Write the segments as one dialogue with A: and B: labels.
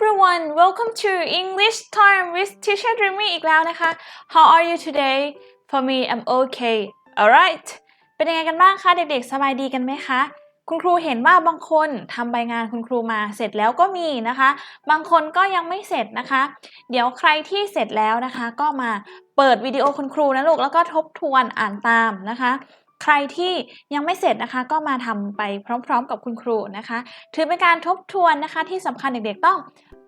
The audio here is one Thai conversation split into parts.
A: everyone welcome to English time with teacher Dreamy อีกแล้วนะคะ How are you today for me I'm okay alright เป็นยังไงกันบ้างคะเด็กๆ สบายดีกันไหมคะ คุณครูเห็นว่าบางคนทำใบงานคุณครูมาเสร็จแล้วก็มีนะคะ บางคนก็ยังไม่เสร็จนะคะ เดี๋ยวใครที่เสร็จแล้วนะคะ ก็มาเปิดวิดีโอคุณครูนะลูกแล้วก็ทบทวนอ่านตามนะคะ ใครที่ยังไม่เสร็จนะคะ ก็มาทำไปพร้อม ๆ กับคุณครูนะคะ ถือเป็นการทบทวนนะคะ ที่สำคัญเด็กๆต้อง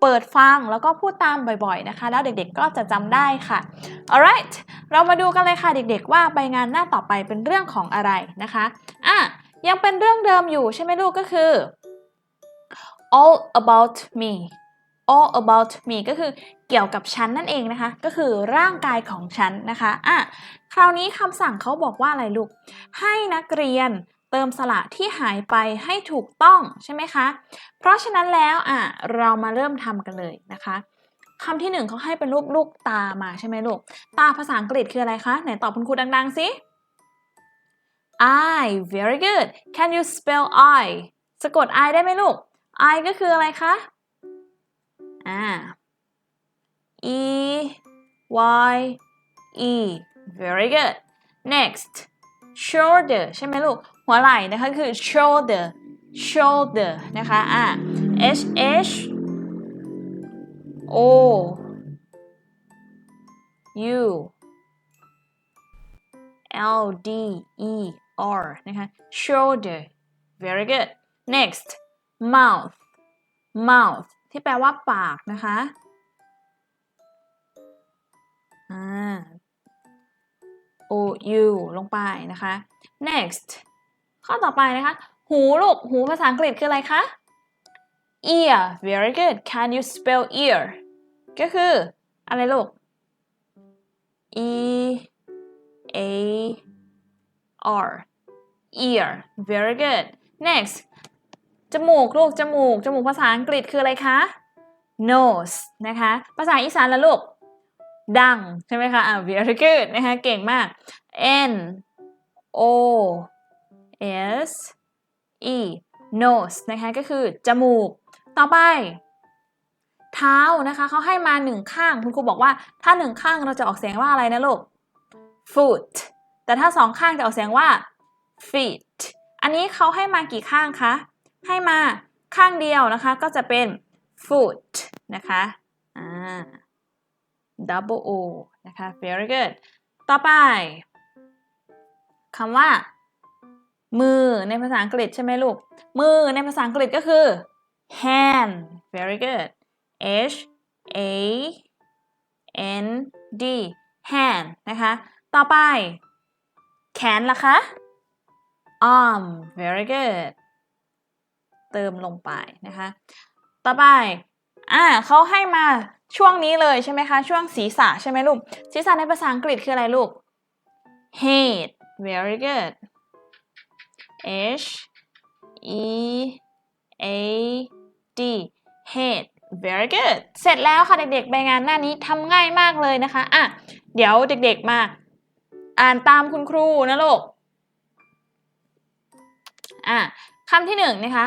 A: เปิดฟังแล้วก็พูดตามบ่อยๆนะคะ แล้วเด็กๆก็จะจำได้ค่ะ alright เรามาดูกันเลยค่ะเด็กๆ ว่าใบงานหน้าต่อไปเป็นเรื่องของอะไรนะคะอะยังเป็นเรื่องเดิมอยู่ใช่ไหมลูกก็คือ all about me all about me ก็คือ เกี่ยวกับฉันนั่นเองนะคะ ก็คือร่างกายของฉันนะคะอะคราวนี้คำสั่งเขาบอกว่าอะไรลูก ให้นักเรียนเติมสระที่หายไปให้ถูกต้องใช่ไหมคะ เพราะฉะนั้นแล้วอะเรามาเริ่มทำกันเลยนะคะคำที่หนึ่งเขาให้เป็นรูปลูกตามาใช่ไหมลูก ตาภาษาอังกฤษคืออะไรคะ ไหนตอบคุณครูดังๆสิ I very good can you spell I สะกด I ได้ไหมลูก I ก็คืออะไรคะ อ่า E Y E very good next shoulder ใช่ไหมลูก หัวไหล่นะคะคือ shoulder shoulder นะคะ อ่า H H O U L D E R นะคะ shoulder very good next mouth mouth ที่แปลว่าปากนะคะ อ่า O U ลงไปนะคะ next ข้อต่อไปนะคะ หูลูก หูภาษาอังกฤษคืออะไรคะ ear very good can you spell ear ก็คืออะไรลูก e a r ear very good next จมูกลูก จมูก จมูกภาษาอังกฤษคืออะไรคะ nose นะคะ ภาษาอีสานละลูก ดังใช่ไหมคะอ่า very good นะคะเก่งมาก n o s e nose นะคะก็คือจมูก ต่อไป เท้านะคะเขาให้มาหนึ่งข้างคุณครูบอกว่าถ้าหนึ่งข้างเราจะออกเสียงว่าอะไรนะลูก foot แต่ถ้าสองข้างจะออกเสียงว่า feet อันนี้เขาให้มากี่ข้างคะ ให้มาข้างเดียวนะคะก็จะเป็น foot นะคะ อ่า double o นะคะ very good ต่อไปคำว่า มือในภาษาอังกฤษใช่ไหมลูก มือในภาษาอังกฤษก็คือ hand very good h a n d hand นะคะ ต่อไป แขนล่ะคะ arm very good เติมลงไปนะคะ ต่อไป อ่าเขาให้มา ช่วงนี้เลยใช่ไหมคะ ช่วงศีรษะใช่ไหมลูก ศีรษะในภาษาอังกฤษคืออะไรลูก head very good h e a d head very good เสร็จแล้วค่ะเด็กๆ ใบงานหน้านี้ทำง่ายมากเลยนะคะอะเดี๋ยวเด็กๆมา อ่านตามคุณครูนะลูกอะคำที่หนึ่งนะคะ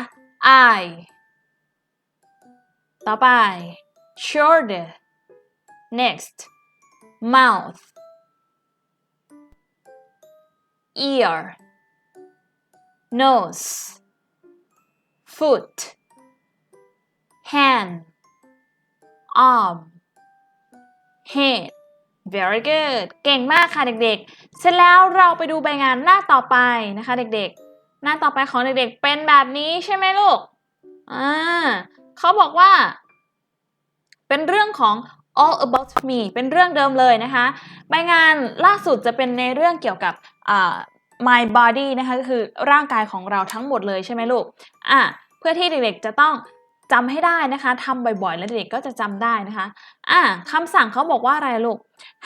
A: eye ต่อไป shoulder next mouth ear nose foot hand arm head very good เก่งมากค่ะเด็กๆ เสร็จแล้วเราไปดูใบงานหน้าต่อไปนะคะเด็กๆ หน้าต่อไปของเด็กๆ เป็นแบบนี้ใช่ไหมลูก อ่าเขาบอกว่า เป็นเรื่องของ all about me เป็นเรื่องเดิมเลยนะคะใบงานล่าสุดจะเป็นในเรื่องเกี่ยวกับ my body นะคะก็คือร่างกายของเราทั้งหมดเลยใช่ไหมลูกอะเพื่อที่เด็กๆจะต้องจำให้ได้นะคะทำบ่อยๆ แล้วเด็กก็จะจำได้นะคะอะคำสั่งเขาบอกว่าอะไรลูก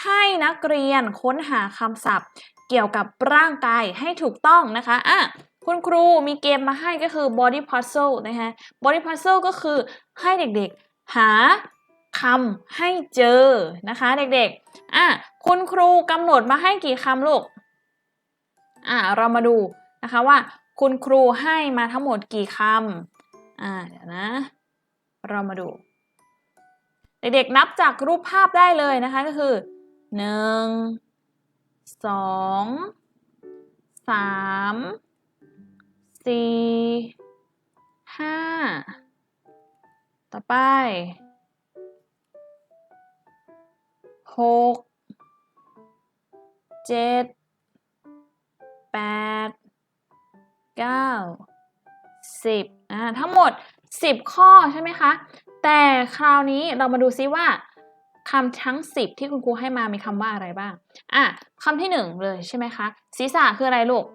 A: ให้นักเรียนค้นหาคำศัพท์ เกี่ยวกับร่างกายให้ถูกต้องนะคะอะคุณครูมีเกมมาให้ก็คือ body puzzle นะคะ body puzzle ก็คือให้เด็กๆ หา คำให้เจอนะคะ เด็กๆ อะคุณครูกำหนดมาให้กี่คำลูก อะเรามาดูนะคะว่า คุณครูให้มาทั้งหมดกี่คำอ่าเดี๋ยวนะ เรามาดู เด็กๆนับจากรูปภาพได้เลยนะคะก็คือหนึ่งสองสามสี่ห้าต่อไป หกเจ็ดแปดเก้าสิบอ่าทั้งหมดสิบข้อใช่ไหมคะ แต่คราวนี้เรามาดูซิว่าคำทั้ง 10 ที่คุณครูให้มามีคำว่าอะไรบ้าง อะคำที่หนึ่งเลยใช่ไหมคะ ศีรษะคืออะไรลูก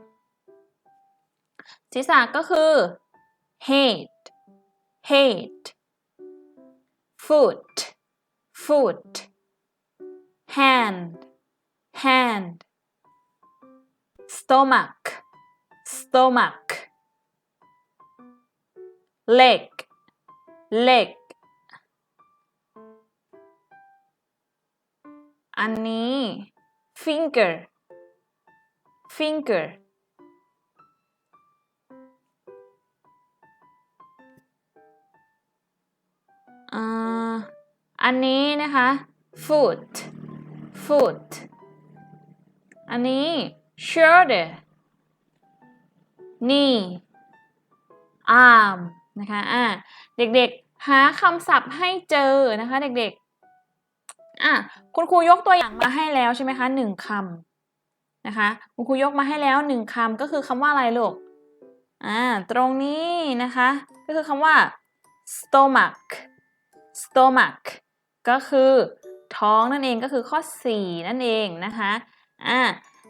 A: ศีรษะก็คือ head head foot foot hand hand stomach stomach leg leg อันนี้ finger finger อ่าอันนี้นะคะ foot Foot อันนี้ shoulder knee arm นะคะอ่าเด็กๆ หาคำศัพท์ให้เจอนะคะเด็กๆอะคุณครูยกตัวอย่างมาให้แล้วใช่ไหมคะหนึ่งคำนะคะคุณครูยกมาให้แล้วหนึ่งคำก็คือคำว่าอะไรลูกอ่าตรงนี้นะคะ ก็คือคำว่า stomach stomach ก็คือ ท้องนั่นเองก็คือข้อ 4 นั่นเองนะคะอ่า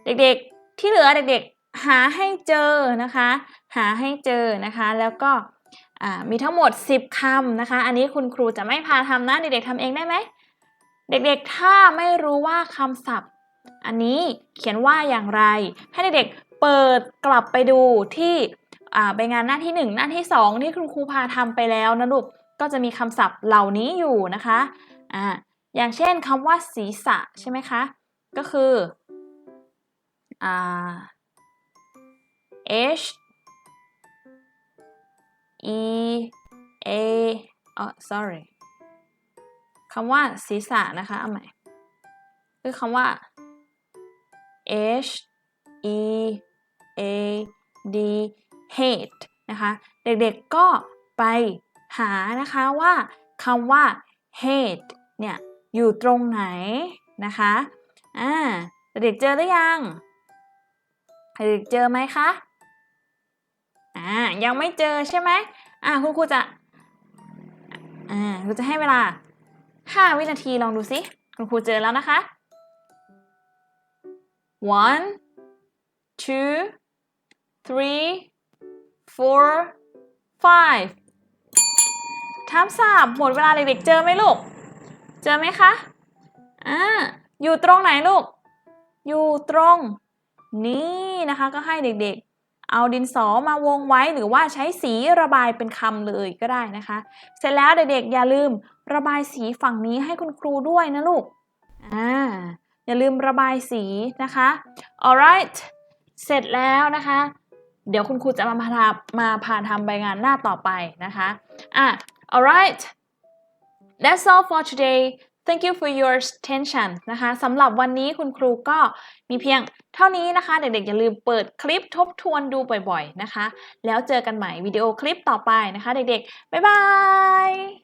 A: เด็กๆที่เหลือเด็กๆหาให้เจอนะคะ หาให้เจอนะคะแล้วก็มีทั้งหมด 10คำนะคะ อันนี้คุณครูจะไม่พาทำนะเด็กๆทำเองได้ไหมเด็กๆถ้าไม่รู้ว่าคำศัพท์ อันนี้เขียนว่าอย่างไร ให้เด็กๆเปิดกลับไปดูที่ใบงานหน้าที่ 1 หน้าที่ 2 ที่คุณครูพาทำไปแล้วนะลูกก็จะมีคำศัพท์เหล่านี้อยู่นะคะอ่า อย่างเช่นคำว่าศีรษะใช่ไหมคะ ก็คืออ่า H E A อ๋อ sorry คำว่าศีรษะนะคะ เอาใหม่ คือคำว่า H E A D head นะคะ เด็กๆก็ไปหานะคะว่าคำว่า head เนี่ย อยู่ตรงไหนนะคะอ่าเด็กเจอหรือยังเด็กเจอไหมคะอ่ายังไม่เจอใช่ไหมอ่าคุณครูจะอ่าครูจะให้เวลา 5 วินาทีลองดูสิคุณครูเจอแล้วนะคะ one two three four five ทำสามหมดเวลาเด็กๆเจอไหมลูก เจอไหมคะอ่าอยู่ตรงไหนลูก อยู่ตรง นี้นะคะก็ให้เด็กๆ เอาดินสอมาวงไว้หรือว่าใช้สีระบายเป็นคำเลยก็ได้นะคะ เสร็จแล้วเด็กๆ อย่าลืมระบายสีฝั่งนี้ให้คุณครูด้วยนะลูกอ่าอย่าลืมระบายสีนะคะ alright เสร็จแล้วนะคะ เดี๋ยวคุณครูจะมาพามาพาทำใบงานหน้าต่อไปนะคะอะ alright that's all for today thank you for your attention นะคะสำหรับวันนี้คุณครูก็มีเพียงเท่านี้นะคะ เด็กๆ อย่าลืมเปิดคลิปทบทวนดูบ่อยๆนะคะ แล้วเจอกันใหม่วิดีโอคลิปต่อไปนะคะ เด็กๆ บ๊ายบาย